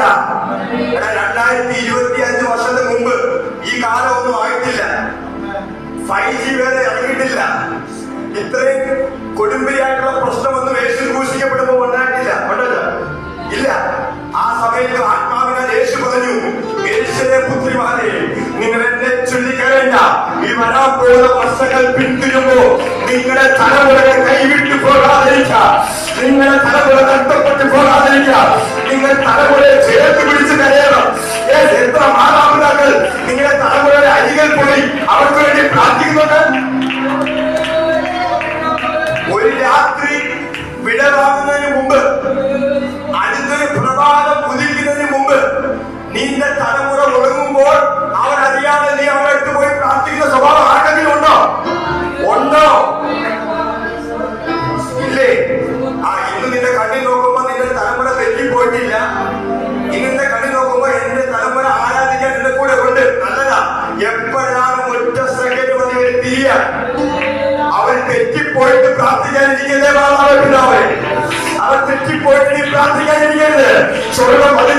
വേണ്ട. രണ്ടായിരത്തി ഇരുപത്തി അഞ്ച് വർഷത്തിന് മുമ്പ് ഈ കാലം ഒന്നും ആയിട്ടില്ല. ഫൈവ് ജി വരെ ഇറങ്ങിയിട്ടില്ല. ഇത്രയും കൊടുമ്പിരിയായിട്ടുള്ള പ്രശ്നമൊന്നും യേശു ഘോഷിക്കപ്പെടുമ്പോൾ ഉണ്ടായിട്ടില്ല. ഉണ്ടല്ലോ? ഇല്ല. ആ സമയത്ത് ആത്മാവിനാൽ യേശു പറഞ്ഞു യേശുവിനെ പുത്രിമാരെ നിങ്ങൾ എന്നെ ചൊല്ലിക്കരേണ്ട ഈ വരാൻ പോകുന്ന വർഷങ്ങൾ പിന്തിരുമ്പോ നിങ്ങളുടെ തലമുറകൾ തലമുറ നഷ്ടപ്പെട്ടു പോകാതിരിക്കാം നിങ്ങൾ തലമുറയെ ചേർത്ത് പിടിച്ച് കരയണം. എത്ര മാതാപിതാക്കൾ നിങ്ങളുടെ തലമുറയുടെ അരികൾ പോയി അവർക്ക് വേണ്ടി ഒരു രാത്രി വിടവാങ്ങുന്നതിന് മുമ്പ് അടുത്തൊരു പ്രഭാതം ഉദിക്കുന്നതിന് മുമ്പ് നിന്റെ തലമുറ ഉറങ്ങുമ്പോൾ അവരറിയാതെ നീ അവരുടെ പോയി പ്രാർത്ഥിക്കുന്ന പ്രാർത്ഥിക്കാനിരിക്കുന്നേ മാതാവ് പിതാവേ അവൻ തെറ്റിപ്പോയിട്ട് നീ പ്രാർത്ഥിക്കാനിരിക്കരുത് സ്വർഗം അതിന് മുമ്പ് എഴുതി വെച്ചു